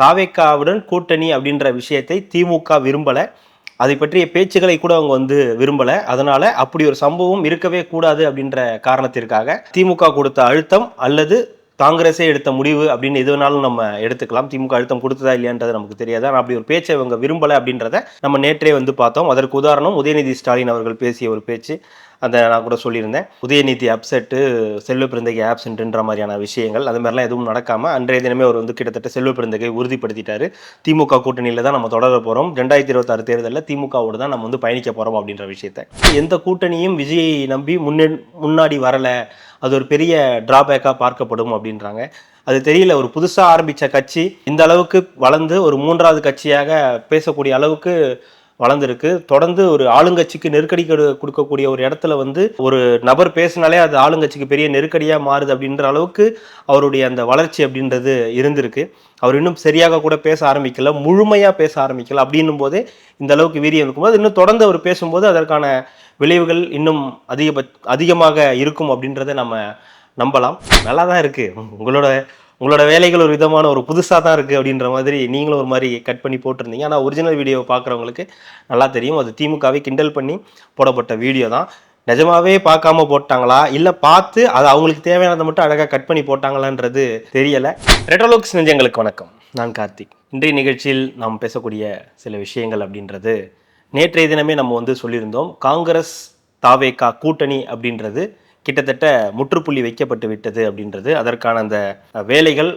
தாவேக்காவுடன் கூட்டணி அப்படின்ற விஷயத்தை திமுக விரும்பலை. அதை பற்றிய பேச்சுகளை கூட அவங்க வந்து விரும்பலை. அதனால அப்படி ஒரு சம்பவம் இருக்கவே கூடாது அப்படின்ற காரணத்திற்காக திமுக கொடுத்த அழுத்தம் அல்லது காங்கிரஸே எடுத்த முடிவு அப்படின்னு எது வேணாலும் நம்ம எடுத்துக்கலாம். திமுக அழுத்தம் கொடுத்ததா இல்லையான்றது நமக்கு தெரியாது. ஆனால் அப்படி ஒரு பேச்சை இவங்க விரும்பலை அப்படின்றத நம்ம நேற்றே வந்து பார்த்தோம். அதற்கு உதாரணம் உதயநிதி ஸ்டாலின் அவர்கள் பேசிய ஒரு பேச்சு. அந்த நான் கூட சொல்லியிருந்தேன். உதயநிதி அப்செட்டு செல்வ பிறந்தகை ஆப்சென்ட்ன்ற மாதிரியான விஷயங்கள் அது மாதிரிலாம் எதுவும் நடக்காமல் அன்றைய தினமே அவர் வந்து கிட்டத்தட்ட செல்வ பிறந்தகை உறுதிப்படுத்திட்டாரு. திமுக கூட்டணியில் தான் நம்ம தொடர போகிறோம் ரெண்டாயிரத்தி இருபத்தாறு தேர்தலில் திமுகவோடு தான் நம்ம வந்து பயணிக்க போகிறோம் அப்படின்ற விஷயத்தை. எந்த கூட்டணியும் விஜயை நம்பி முன்னே முன்னாடி வரலை. அது ஒரு பெரிய டிராபேக்காக பார்க்கப்படும் அப்படின்றாங்க. அது தெரியல ஒரு புதுசாக ஆரம்பித்த கட்சி இந்த அளவுக்கு வளர்ந்து ஒரு மூன்றாவது கட்சியாக பேசக்கூடிய அளவுக்கு வளர்ந்துருக்கு. தொடர்ந்து ஒரு ஆளுங்கட்சிக்கு நெருக்கடி கொடுக்கக்கூடிய ஒரு இடத்துல வந்து ஒரு நபர் பேசினாலே அது ஆளுங்கட்சிக்கு பெரிய நெருக்கடியாக மாறுது அப்படின்ற அளவுக்கு அவருடைய அந்த வளர்ச்சி அப்படின்றது இருந்திருக்கு. அவர் இன்னும் சரியாக கூட பேச ஆரம்பிக்கல முழுமையாக பேச ஆரம்பிக்கல அப்படின்னும் போதே இந்த அளவுக்கு வீரியம் இருக்கும்போது இன்னும் தொடர்ந்து அவர் பேசும்போது அதற்கான விளைவுகள் இன்னும் அதிகபட்ச அதிகமாக இருக்கும் அப்படின்றத நம்ம நம்பலாம். நல்லா தான் இருக்குது உங்களோட உங்களோட வேலைகள் ஒரு விதமான ஒரு புதுசாக தான் இருக்குது அப்படின்ற மாதிரி நீங்களும் ஒரு மாதிரி கட் பண்ணி போட்டிருந்தீங்க. ஆனால் ஒரிஜினல் வீடியோ பார்க்குறவங்களுக்கு நல்லா தெரியும். அது திமுகவே கிண்டல் பண்ணி போடப்பட்ட வீடியோ தான். நிஜமாவே பார்க்காம போட்டாங்களா? இல்லை பார்த்து அது அவங்களுக்கு தேவையானதை மட்டும் அழகாக கட் பண்ணி போட்டாங்களான்றது தெரியலை. ரெட்ரோலோக்ஸ் நெஞ்சங்களுக்கு வணக்கம். நான் கார்த்திக். இன்றைய நிகழ்ச்சியில் நாம் பேசக்கூடிய சில விஷயங்கள் அப்படின்றது நேற்றைய தினமே நம்ம வந்து சொல்லியிருந்தோம். காங்கிரஸ் தாவேகா கூட்டணி அப்படின்றது கிட்டத்தட்ட முற்றுப்புள்ளி வைக்கப்பட்டு விட்டது அப்படின்றது. அதற்கான அந்த வேலைகள்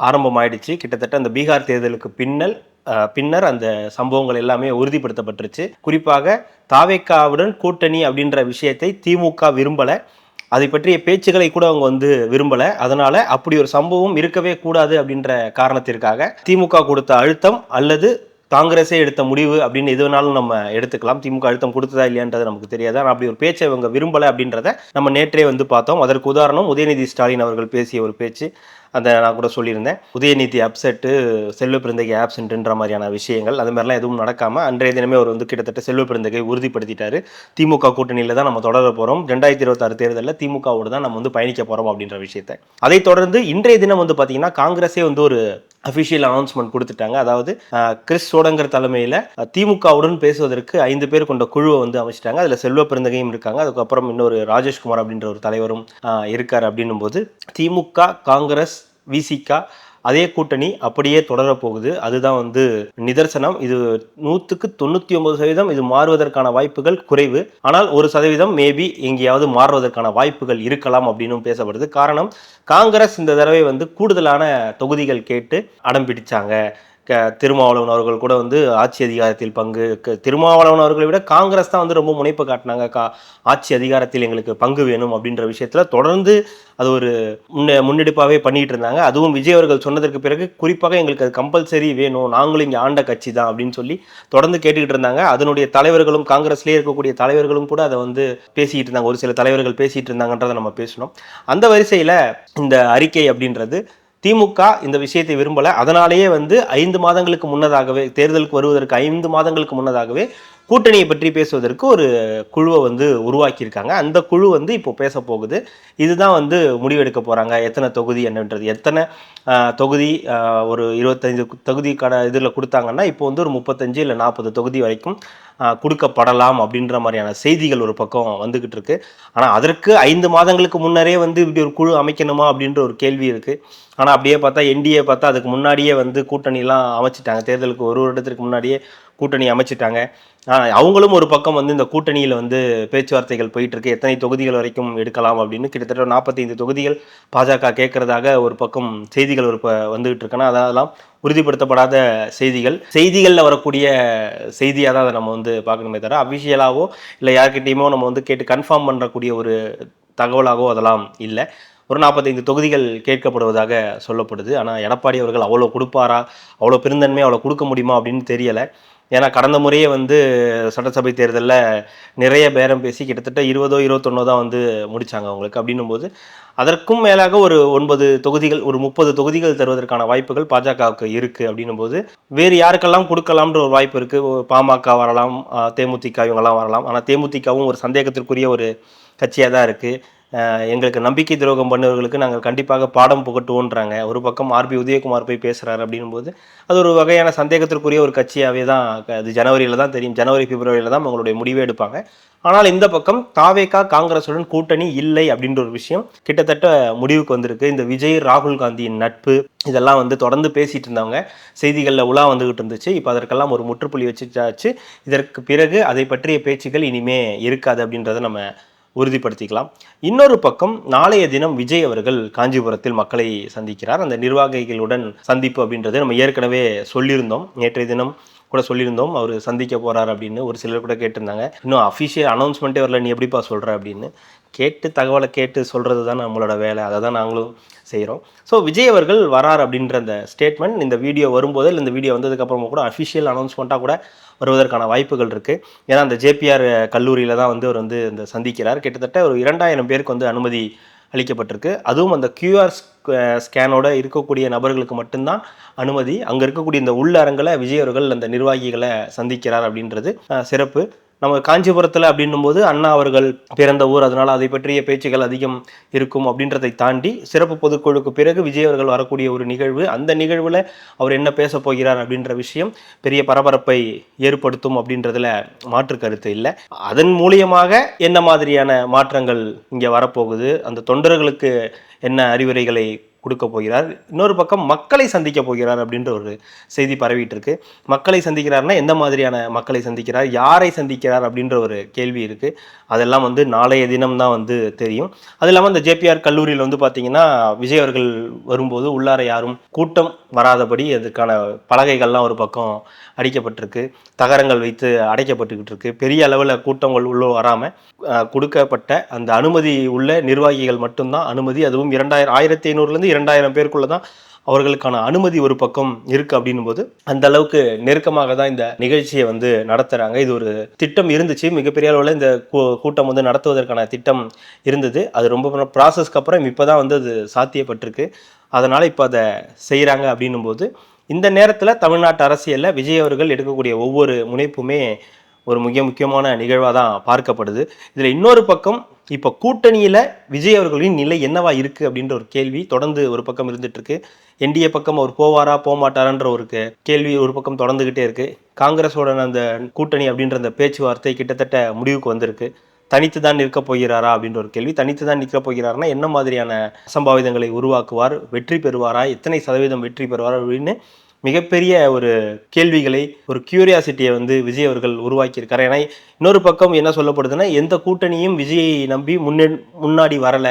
ஆரம்பமாயிடுச்சு. கிட்டத்தட்ட அந்த பீகார் தேர்தலுக்கு பின்னல் பின்னர் அந்த சம்பவங்கள் எல்லாமே உறுதிப்படுத்தப்பட்டுருச்சு. குறிப்பாக தாவேக்காவுடன் கூட்டணி அப்படின்ற விஷயத்தை திமுக விரும்பலை. அதை பற்றிய பேச்சுகளை கூட அவங்க வந்து விரும்பலை. அதனால அப்படி ஒரு சம்பவம் இருக்கவே கூடாது அப்படின்ற காரணத்திற்காக திமுக கொடுத்த அழுத்தம் அல்லது காங்கிரஸே எடுத்த முடிவு அப்படின்னு எது வேணாலும் நம்ம எடுத்துக்கலாம். திமுக அழுத்தம் கொடுத்ததா இல்லையான்றது நமக்கு தெரியாது. ஆனால் அப்படி ஒரு பேச்சை இவங்க விரும்பலை அப்படின்றத நம்ம நேற்றே வந்து பார்த்தோம். அதற்கு உதாரணம் உதயநிதி ஸ்டாலின் அவர்கள் பேசிய ஒரு பேச்சு. அந்த நான் கூட சொல்லியிருந்தேன். உதயநிதி அப்செட்டு செல்வ பிறந்தகை ஆப்சென்ட்ன்ற மாதிரியான விஷயங்கள். அது மாதிரிலாம் எதுவும் நடக்காமல் அன்றைய தினமே அவர் வந்து கிட்டத்தட்ட செல்வ பிறந்தகை உறுதிப்படுத்திட்டாரு. திமுக கூட்டணியில் தான் நம்ம தொடர போகிறோம் ரெண்டாயிரத்தி இருபத்தாறு தேர்தலில் திமுகவோடு தான் நம்ம வந்து பயணிக்க போகிறோம் அப்படின்ற விஷயத்தை. அதைத் தொடர்ந்து இன்றைய தினம் வந்து பார்த்தீங்கன்னா காங்கிரஸே வந்து ஒரு அஃபிஷியல் அனௌன்ஸ்மெண்ட் கொடுத்துட்டாங்க. அதாவது கிறிஸ் சோடங்கர் தலைமையில் திமுகவுடன் பேசுவதற்கு ஐந்து பேர் கொண்ட குழுவை வந்து அமைச்சிட்டாங்க. அதில் செல்வ பிறந்தகையும் இருக்காங்க. அதுக்கப்புறம் இன்னொரு ராஜேஷ்குமார் அப்படின்ற ஒரு தலைவரும் இருக்கார் அப்படின்னும் போது திமுக காங்கிரஸ் விசிகா அதே கூட்டணி அப்படியே தொடரப் போகுது அதுதான் வந்து நிதர்சனம். இது நூற்றுக்கு தொண்ணூற்றி ஒன்பது சதவீதம் இது மாறுவதற்கான வாய்ப்புகள் குறைவு. ஆனால் ஒரு சதவீதம் மேபி எங்கேயாவது மாறுவதற்கான வாய்ப்புகள் இருக்கலாம் அப்படின்னும் பேசப்படுது. காரணம் காங்கிரஸ் இந்த தடவை வந்து கூடுதலான தொகுதிகள் கேட்டு அடம் பிடிச்சாங்க. க திருமாவளவன் அவர்கள் கூட வந்து ஆட்சி அதிகாரத்தில் பங்கு க- திருமாவளவன் அவர்களை விட காங்கிரஸ் தான் வந்து ரொம்ப முனைப்பு காட்டினாங்க. கா ஆட்சி அதிகாரத்தில் எங்களுக்கு பங்கு வேணும் அப்படின்ற விஷயத்தில் தொடர்ந்து அது ஒரு முன்னே முன்னெடுப்பாகவே பண்ணிகிட்டு இருந்தாங்க. அதுவும் விஜய் அவர்கள் சொன்னதற்கு பிறகு குறிப்பாக எங்களுக்கு அது கம்பல்சரி வேணும். நாங்களும் இங்கே ஆண்ட கட்சி தான் அப்படின்னு சொல்லி தொடர்ந்து கேட்டுக்கிட்டு இருந்தாங்க. அதனுடைய தலைவர்களும் காங்கிரஸ்லேயே இருக்கக்கூடிய தலைவர்களும் கூட அதை வந்து பேசிக்கிட்டு இருந்தாங்க. ஒரு சில தலைவர்கள் பேசிகிட்டு இருந்தாங்கன்றதை நம்ம பேசணும் அந்த வரிசையில் இந்த அறிக்கை அப்படின்றது திமுக இந்த விஷயத்தை விரும்பலை. அதனாலேயே வந்து ஐந்து மாதங்களுக்கு முன்னதாகவே தேர்தலுக்கு வருவதற்கு ஐந்து மாதங்களுக்கு முன்னதாகவே கூட்டணியை பற்றி பேசுவதற்கு ஒரு குழுவை வந்து உருவாக்கியிருக்காங்க. அந்த குழு வந்து இப்போ பேச போகுது. இதுதான் வந்து முடிவெடுக்க போகிறாங்க எத்தனை தொகுதி என்னன்றது. எத்தனை தொகுதி ஒரு இருபத்தஞ்சு தொகுதி கட இதில் கொடுத்தாங்கன்னா இப்போ வந்து ஒரு முப்பத்தஞ்சு இல்லை நாற்பது தொகுதி வரைக்கும் கொடுக்கப்படலாம் அப்படின்ற மாதிரியான செய்திகள் ஒரு பக்கம் வந்துக்கிட்டு இருக்கு. ஆனால் அதற்கு ஐந்து மாதங்களுக்கு முன்னரே வந்து இப்படி ஒரு குழு அமைக்கணுமா அப்படின்ற ஒரு கேள்வி இருக்குது ஆனால் அப்படியே பார்த்தா என்டிஏ பார்த்தா அதுக்கு முன்னாடியே வந்து கூட்டணிலாம் அமைச்சிட்டாங்க. தேர்தலுக்கு ஒரு வருடத்திற்கு முன்னாடியே கூட்டணி அமைச்சிட்டாங்க. அவங்களும் ஒரு பக்கம் வந்து இந்த கூட்டணியில் வந்து பேச்சுவார்த்தைகள் போயிட்டு இருக்கு எத்தனை தொகுதிகள் வரைக்கும் எடுக்கலாம் அப்படின்னு கிட்டத்தட்ட நாற்பத்தைந்து தொகுதிகள் பாஜக கேட்கறதாக ஒரு பக்கம் செய்திகள் ஒரு வந்துகிட்டு இருக்குன்னா அதெல்லாம் உறுதிப்படுத்தப்படாத செய்திகள். செய்திகளில் வரக்கூடிய செய்தியாக தான் அதை நம்ம வந்து பார்க்கணுமே தவிர அஃபிஷியலாகவோ இல்லை யார்கிட்டையுமோ நம்ம வந்து கேட்டு கன்ஃபார்ம் பண்ணக்கூடிய ஒரு தகவலாகவோ அதெல்லாம் இல்லை. ஒரு நாற்பத்தைந்து தொகுதிகள் கேட்கப்படுவதாக சொல்லப்படுது. ஆனால் எடப்பாடி அவர்கள் அவ்வளோ கொடுப்பாரா? அவ்வளோ பெருந்தன்மை அவ்வளோ கொடுக்க முடியுமா அப்படின்னு தெரியலை. ஏன்னா கடந்த முறையே வந்து சட்டசபை தேர்தலில் நிறைய பேரம் பேசி கிட்டத்தட்ட இருபதோ இருபத்தொன்னோ தான் வந்து முடித்தாங்க அவங்களுக்கு. அப்படின்னும் போது அதற்கும் மேலாக ஒரு ஒன்பது தொகுதிகள் ஒரு முப்பது தொகுதிகள் தருவதற்கான வாய்ப்புகள் பாஜகவுக்கு இருக்குது அப்படின்னும் போது வேறு யாருக்கெல்லாம் கொடுக்கலாம்ன்ற ஒரு வாய்ப்பு இருக்குது பாமக வரலாம் தேமுதிக இவங்கெல்லாம் வரலாம். ஆனால் தேமுதிகவும் ஒரு சந்தேகத்திற்குரிய ஒரு கட்சியாக தான் இருக்குது எங்களுக்கு நம்பிக்கை துரோகம் பண்ணவர்களுக்கு நாங்கள் கண்டிப்பாக பாடம் புகட்டுவோன்றாங்க. ஒரு பக்கம் ஆர்பி உதயகுமார் போய் பேசுகிறாரு அப்படின்னும் போது அது ஒரு வகையான சந்தேகத்திற்குரிய ஒரு கட்சியாகவே தான் அது ஜனவரியில் தான் தெரியும். ஜனவரி பிப்ரவரியில் தான் அவங்களுடைய முடிவே எடுப்பாங்க. ஆனால் இந்த பக்கம் தாவேகா காங்கிரஸுடன் கூட்டணி இல்லை அப்படின்ற ஒரு விஷயம் கிட்டத்தட்ட முடிவுக்கு வந்திருக்கு. இந்த விஜய் ராகுல் காந்தியின் நட்பு இதெல்லாம் வந்து தொடர்ந்து பேசிகிட்டு இருந்தவங்க செய்திகளில் உலா வந்துகிட்டு இருந்துச்சு. இப்போ அதற்கெல்லாம் ஒரு முற்றுப்புள்ளி வச்சுட்டாச்சு. இதற்கு பிறகு அதை பற்றிய பேச்சுகள் இனிமே இருக்காது அப்படின்றத நம்ம உறுதிப்படுத்திக்கலாம். இன்னொரு பக்கம் நாளைய தினம் விஜய் அவர்கள் காஞ்சிபுரத்தில் மக்களை சந்திக்கிறார். அந்த நிர்வாகிகளுடன் சந்திப்பு அப்படின்றது நம்ம ஏற்கனவே சொல்லியிருந்தோம். நேற்றைய தினம் கூட சொல்லியிருந்தோம். அவர் சந்திக்க போகிறார் அப்படின்னு ஒரு சிலர் கூட கேட்டிருந்தாங்க. இன்னும் அஃபிஷியல் அனௌன்ஸ்மெண்ட்டே வரல. நீ எப்படிப்பா சொல்கிற அப்படின்னு. கேட்டு தகவலை கேட்டு சொல்கிறது தான் நம்மளோட வேலை. அதை தான் நாங்களும் செய்கிறோம் ஸோ விஜய் அவர்கள் வரார் அப்படின்ற அந்த ஸ்டேட்மெண்ட் இந்த வீடியோ வரும்போது இல்லை இந்த வீடியோ வந்ததுக்கப்புறமா கூட அஃபிஷியல் அனௌன்ஸ்மெண்ட்டாக கூட வருவதற்கான வாய்ப்புகள் இருக்குது ஏன்னா அந்த ஜேபிஆர் கல்லூரியில் தான் வந்து அவர் வந்து இந்த சந்திக்கிறார். கிட்டத்தட்ட ஒரு இரண்டாயிரம் பேருக்கு வந்து அனுமதி அளிக்கப்பட்டிருக்கு. அதுவும் அந்த கியூஆர் ஸ்கேனோட இருக்கக்கூடிய நபர்களுக்கு மட்டும்தான் அனுமதி. அங்கே இருக்கக்கூடிய இந்த உள்ளரங்களை விஜய் அவர்கள் அந்த நிர்வாகிகளை சந்திக்கிறார் அப்படின்றது சிறப்பு. நம்ம காஞ்சிபுரத்தில் அப்படின்னும் போது அண்ணா அவர்கள் பிறந்த ஊர். அதனால் அதை பற்றிய பேச்சுகள் அதிகம் இருக்கும் அப்படின்றதை தாண்டி சிறப்பு பொதுக்குழுக்கு பிறகு விஜய் அவர்கள் வரக்கூடிய ஒரு நிகழ்வு அந்த நிகழ்வில் அவர் என்ன பேச போகிறார் அப்படின்ற விஷயம் பெரிய பரபரப்பை ஏற்படுத்தும் அப்படின்றதுல மாற்று கருத்து இல்லை. அதன் மூலியமாக என்ன மாதிரியான மாற்றங்கள் இங்கே வரப்போகுது? அந்த தொண்டர்களுக்கு என்ன அறிவுரைகளை கொடுக்க போகிறார். இன்னொரு பக்கம் மக்களை சந்திக்க போகிறார் அப்படின்ற ஒரு செய்தி பரவிட்டு இருக்கு மக்களை சந்திக்கிறார்னா எந்த மாதிரியான மக்களை சந்திக்கிறார்? யாரை சந்திக்கிறார் அப்படின்ற ஒரு கேள்வி இருக்கு. அதெல்லாம் வந்து நாளைய தினம் தான் வந்து தெரியும். அது இல்லாமல் அந்த ஜேபிஆர் கல்லூரியில் வந்து பார்த்தீங்கன்னா விஜய் அவர்கள் வரும்போது உள்ளார யாரும் கூட்டம் வராதபடி அதுக்கான பலகைகள்லாம் ஒரு பக்கம் அடிக்கப்பட்டிருக்கு. தகரங்கள் வைத்து அடைக்கப்பட்டுக்கிட்டு இருக்கு பெரிய அளவில் கூட்டங்கள் உள்ள வராமல் கொடுக்கப்பட்ட அந்த அனுமதி உள்ள நிர்வாகிகள் மட்டும்தான் அனுமதி. அதுவும் இரண்டாயிரம் ஆயிரத்தி ஐநூறுலேருந்து இரண்டாயிரம் பேருக்குள்ள தான் அவர்களுக்கான அனுமதி ஒரு பக்கம் இருக்கு அப்படின்னும் போது அந்த அளவுக்கு நெருக்கமாக தான் இந்த நிகழ்ச்சியை வந்து நடத்துறாங்க. இது ஒரு திட்டம் இருந்துச்சு. மிகப்பெரிய அளவில் இந்த கூ- கூட்டம் வந்து நடத்துவதற்கான திட்டம் இருந்தது. அது ரொம்ப ப்ராசஸ்க்கு அப்புறம் இப்போ தான் வந்து அது சாத்தியப்பட்டிருக்கு. அதனால் இப்போ அதை செய்கிறாங்க அப்படின்னும் போது இந்த நேரத்தில் தமிழ்நாட்டு அரசியலில் விஜய் அவர்கள் எடுக்கக்கூடிய ஒவ்வொரு முனைப்புமே ஒரு மிக முக்கியமான நிகழ்வாக தான் பார்க்கப்படுது. இதில் இன்னொரு பக்கம் இப்போ கூட்டணியில் விஜய் அவர்களின் நிலை என்னவா இருக்குது அப்படின்ற ஒரு கேள்வி தொடர்ந்து ஒரு பக்கம் இருந்துகிட்ருக்கு என்டிஏ பக்கம் அவர் போவாரா போகமாட்டாரான்ற ஒரு கேள்வி ஒரு பக்கம் தொடர்ந்துக்கிட்டே இருக்குது காங்கிரஸோட அந்த கூட்டணி அப்படின்ற அந்த பேச்சுவார்த்தை கிட்டத்தட்ட முடிவுக்கு வந்திருக்கு. தனித்து தான் நிற்க போகிறாரா அப்படின்ற ஒரு கேள்வி. தனித்து தான் நிற்க போகிறார்னா என்ன மாதிரியான அசம்பாவிதங்களை உருவாக்குவார்? வெற்றி பெறுவாரா? எத்தனை சதவீதம் வெற்றி பெறுவார் அப்படின்னு மிகப்பெரிய ஒரு கேள்விகளை ஒரு கியூரியாசிட்டியை வந்து விஜய் அவர்கள் உருவாக்கியிருக்காரு. ஏன்னா இன்னொரு பக்கம் என்ன சொல்லப்படுதுன்னா எந்த கூட்டணியும் விஜயை நம்பி முன்னே முன்னாடி வரல.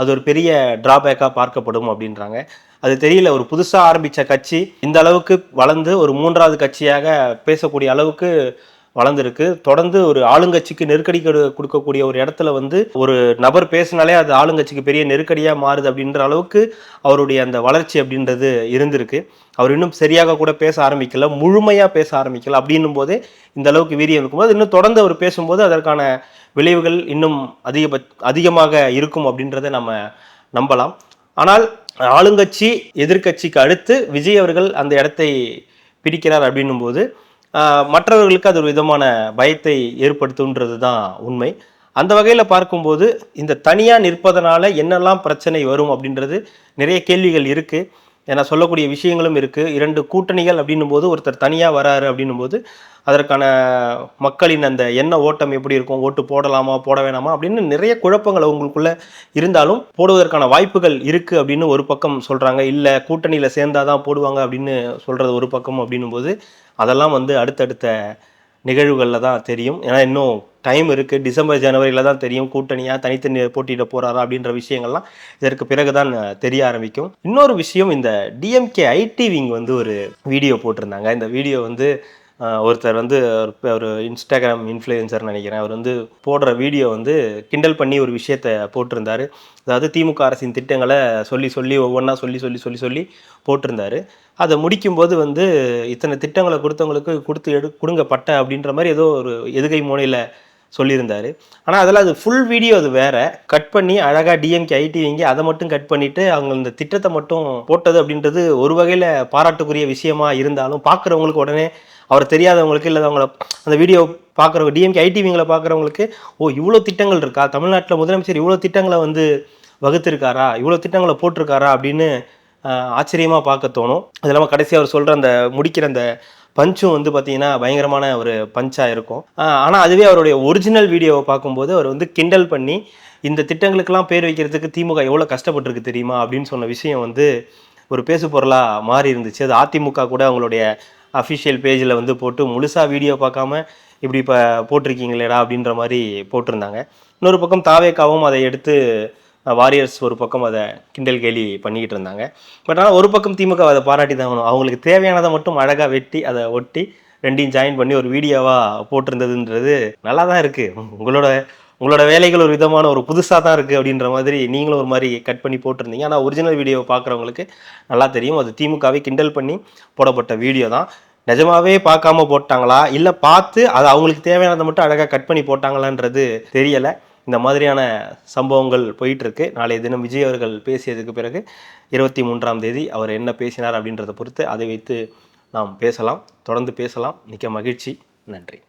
அது ஒரு பெரிய டிராபேக்காக பார்க்கப்படும் அப்படின்றாங்க. அது தெரியல ஒரு புதுசாக ஆரம்பித்த கட்சி இந்த அளவுக்கு வளர்ந்து ஒரு மூன்றாவது கட்சியாக பேசக்கூடிய அளவுக்கு வளர்ந்துருக்கு. தொடர்ந்து ஒரு ஆளுங்கட்சிக்கு நெருக்கடி கொடுக்கக்கூடிய ஒரு இடத்துல வந்து ஒரு நபர் பேசினாலே அது ஆளுங்கட்சிக்கு பெரிய நெருக்கடியாக மாறுது அப்படின்ற அளவுக்கு அவருடைய அந்த வளர்ச்சி அப்படின்றது இருந்திருக்கு. அவர் இன்னும் சரியாக கூட பேச ஆரம்பிக்கல முழுமையாக பேச ஆரம்பிக்கல அப்படின்னும் போதே இந்த அளவுக்கு வீரியம் இருக்கும்போது இன்னும் தொடர்ந்து அவர் பேசும்போது அதற்கான விளைவுகள் இன்னும் அதிகபட்ச அதிகமாக இருக்கும் அப்படின்றத நம்ம நம்பலாம். ஆனால் ஆளுங்கட்சி எதிர்க்கட்சிக்கு அடுத்து விஜய் அவர்கள் அந்த இடத்தை பிடிக்கிறார் அப்படின்னும் போது மற்றவர்களுக்கு அது ஒரு விதமான பயத்தை ஏற்படுத்துன்றது தான் உண்மை. அந்த வகையில் பார்க்கும்போது இந்த தனியாக நிற்பதனால என்னெல்லாம் பிரச்சனை வரும் அப்படின்றது நிறைய கேள்விகள் இருக்குது ஏன்னா சொல்லக்கூடிய விஷயங்களும் இருக்குது இரண்டு கூட்டணிகள் அப்படின்னும் போது ஒருத்தர் தனியாக வராரு அப்படின்னும் போது அதற்கான மக்களின் அந்த எண்ண ஓட்டம் எப்படி இருக்கும்? ஓட்டு போடலாமா? போட வேணாமா? அப்படின்னு நிறைய குழப்பங்கள் அவங்களுக்குள்ள இருந்தாலும் போடுவதற்கான வாய்ப்புகள் இருக்குது அப்படின்னு ஒரு பக்கம் சொல்கிறாங்க இல்லை கூட்டணியில் சேர்ந்தாதான் போடுவாங்க அப்படின்னு சொல்கிறது ஒரு பக்கம் அப்படின்னும் போது அதெல்லாம் வந்து அடுத்தடுத்த நிகழ்வுகளில் தான் தெரியும். ஏன்னா இன்னும் டைம் இருக்கு. டிசம்பர் ஜனவரியில தான் தெரியும். கூட்டணியா தனித்தனி போட்டியிட போறாரா அப்படின்ற விஷயங்கள்லாம் இதற்கு பிறகுதான் தான் தெரிய ஆரம்பிக்கும். இன்னொரு விஷயம் இந்த டிஎம்கே ஐடி விங் வந்து ஒரு வீடியோ போட்டிருந்தாங்க. இந்த வீடியோ வந்து ஒருத்தர் வந்து ஒரு- ஒரு இன்ஸ்டாகிராம் இன்ஃப்ளூயன்சர் நினைக்கிறேன். அவர் வந்து போடுற வீடியோ வந்து கிண்டல் பண்ணி ஒரு விஷயத்தை போட்டிருந்தார். அதாவது திமுக அரசின் திட்டங்களை சொல்லி சொல்லி ஒவ்வொன்றா சொல்லி சொல்லி சொல்லி சொல்லி போட்டிருந்தார். அதை முடிக்கும்போது வந்து இத்தனை திட்டங்களை கொடுத்தவங்களுக்கு கொடுத்து எடு கொடுங்க அப்படின்ற மாதிரி ஏதோ ஒரு எதுகை மூலையில் சொல்லியிருந்தார். ஆனால் அதெல்லாம் அது ஃபுல் வீடியோ அது வேற. கட் பண்ணி அழகாக டிஎம்கே ஐடி வாங்கி அதை மட்டும் கட் பண்ணிவிட்டு அவங்க இந்த திட்டத்தை மட்டும் போட்டது அப்படின்றது ஒரு வகையில் பாராட்டுக்குரிய விஷயமா இருந்தாலும் பார்க்குறவங்களுக்கு உடனே அவர் தெரியாதவங்களுக்கு இல்லை அவங்கள அந்த வீடியோ பார்க்குறவங்க டிஎம்கே ஐடிவிங்களை பார்க்குறவங்களுக்கு ஓ இவ்வளோ திட்டங்கள் இருக்கா? தமிழ்நாட்டில் முதலமைச்சர் இவ்வளோ திட்டங்களை வந்து வகுத்திருக்காரா? இவ்வளோ திட்டங்களை போட்டிருக்காரா? அப்படின்னு ஆச்சரியமாக பார்க்க தோணும். அது இல்லாமல் கடைசி அவர் சொல்கிற அந்த முடிக்கிற அந்த பஞ்சும் வந்து பார்த்தீங்கன்னா பயங்கரமான ஒரு பஞ்சாக இருக்கும். ஆனால் அதுவே அவருடைய ஒரிஜினல் வீடியோவை பார்க்கும்போது அவர் வந்து கிண்டல் பண்ணி இந்த திட்டங்களுக்கெல்லாம் பேர் வைக்கிறதுக்கு திமுக எவ்வளோ கஷ்டப்பட்டிருக்கு தெரியுமா? அப்படின்னு சொன்ன விஷயம் வந்து ஒரு பேசு பொருளாக மாறி இருந்துச்சு அது அதிமுக கூட அவங்களுடைய அஃபிஷியல் பேஜில் வந்து போட்டு முழுசாக வீடியோ பார்க்காம இப்படி இப்போ போட்டிருக்கீங்களேடா அப்படின்ற மாதிரி போட்டிருந்தாங்க. இன்னொரு பக்கம் தாவேக்காவும் அதை எடுத்து வாரியர்ஸ் ஒரு பக்கம் அதை கிண்டல் கேலி பண்ணிக்கிட்டு இருந்தாங்க. பட் ஆனால் ஒரு பக்கம் திமுக அதை பாராட்டி தான் அவங்களுக்கு தேவையானதை மட்டும் அழகாக வெட்டி அதை ஒட்டி ரெண்டையும் ஜாயின் பண்ணி ஒரு வீடியோவாக போட்டிருந்ததுன்றது நல்லா தான் இருக்குது உங்களோட உங்களோட வேலைகள் ஒரு விதமான ஒரு புதுசாக தான் இருக்குது அப்படின்ற மாதிரி நீங்களும் ஒரு மாதிரி கட் பண்ணி போட்டிருந்தீங்க. ஆனால் ஒரிஜினல் வீடியோவை பார்க்குறவங்களுக்கு நல்லா தெரியும். அது திமுகவை கிண்டல் பண்ணி போடப்பட்ட வீடியோ தான். நிஜமாவே பார்க்காம போட்டாங்களா? இல்லை பார்த்து அது அவங்களுக்கு தேவையானதை மட்டும் அழகாக கட் பண்ணி போட்டாங்களான்றது தெரியலை. இந்த மாதிரியான சம்பவங்கள் போயிட்டுருக்கு. நாளைய தினம் விஜய் அவர்கள் பேசியதுக்கு பிறகு இருபத்தி மூன்றாம் தேதி அவர் என்ன பேசினார் அப்படின்றத பொறுத்து அதை வைத்து நாம் பேசலாம். தொடர்ந்து பேசலாம். மிக்க மகிழ்ச்சி. நன்றி.